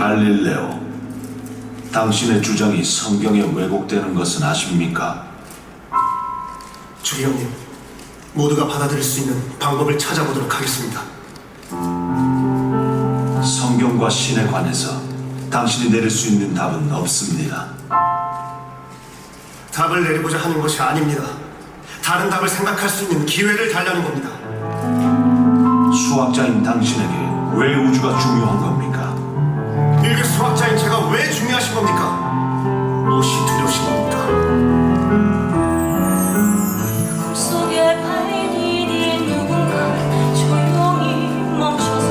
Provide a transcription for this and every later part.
갈릴레오, 당신의 주장이 성경에 왜곡되는 것은 아십니까? 주기형님, 모두가 받아들일 수 있는 방법을 찾아보도록 하겠습니다. 성경과 신에 관해서 당신이 내릴 수 있는 답은 없습니다. 답을 내리고자 하는 것이 아닙니다. 다른 답을 생각할 수 있는 기회를 달라는 겁니다. 수학자인 당신에게 왜 우주가 중요한 겁니까? 일개 수학자인 제가 왜 중요하신 겁니까? 무엇이 두려우신 겁니까? 꿈속에 발디딜 누군가 조용히 멈춰서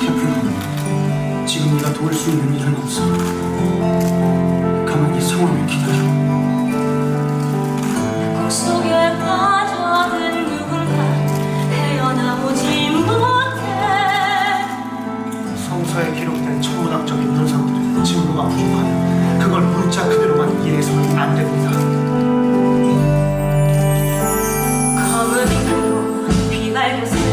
태풍, 지금 내가 도울 수 있는 일은 없어. 가만히 상황을 기다려. 증거가 부족하며 그걸 문자 그대로만 이해해서는 안 됩니다. 쓴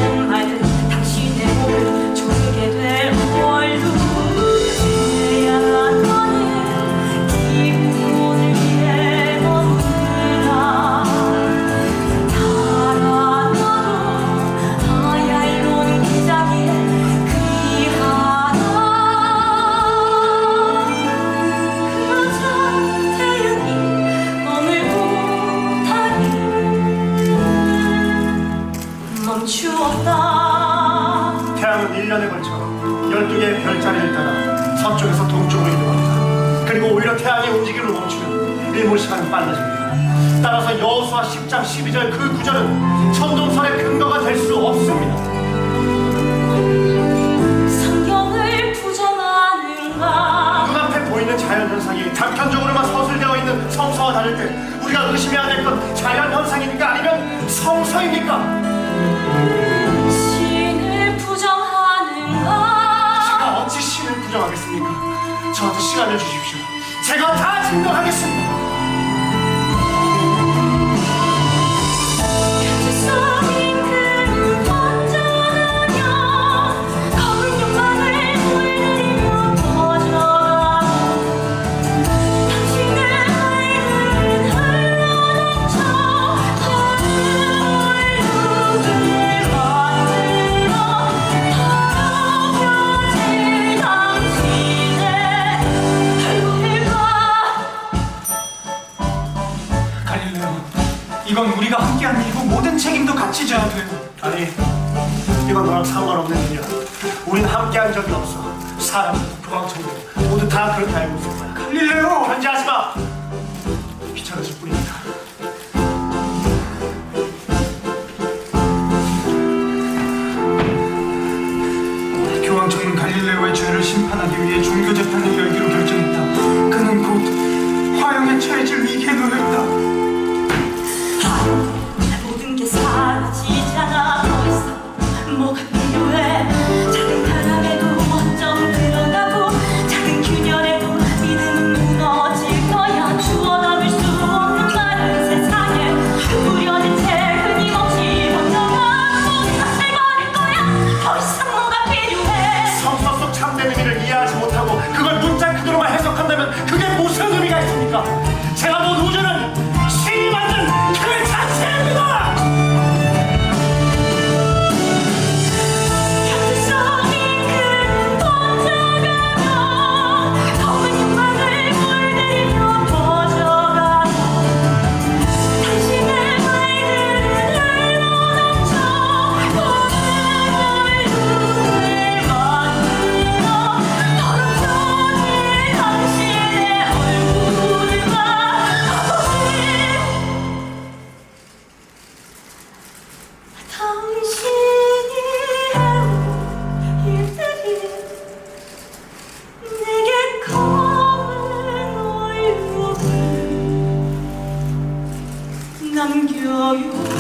서쪽에서 동쪽으로 이동합니다. 그리고 오히려 태양이 움직임을 멈추면 일몰 시간은 빨라집니다. 따라서 여호수아 10장 12절 그 구절은 천동설의 근거가 될 수 없습니다. 성경을 부정하는가 눈앞에 보이는 자연현상이 단편적으로만 서술되어 있는 성서와 다를 때 우리가 의심해야 될 건 자연현상입니까? 아니면 성서입니까? 부정하겠습니까? 저한테 시간을 주십시오. 제가 다 증명하겠습니다. 이건 우리가 함께한 일이고 모든 책임도 같이 져야 돼. 아니, 이건 너랑 상관없는 일이야. 우린 함께한 적이 없어. 사람, 교황청도 모두 다 그렇게 알고 있을 거야. 갈릴레오! 견제하지 마. 귀찮아질 뿐이니까. 교황청은 갈릴레오의 죄를 심판하기 위해 종교 재판을 열기로 결정했다. 그는 곧 화형에 처해질 you.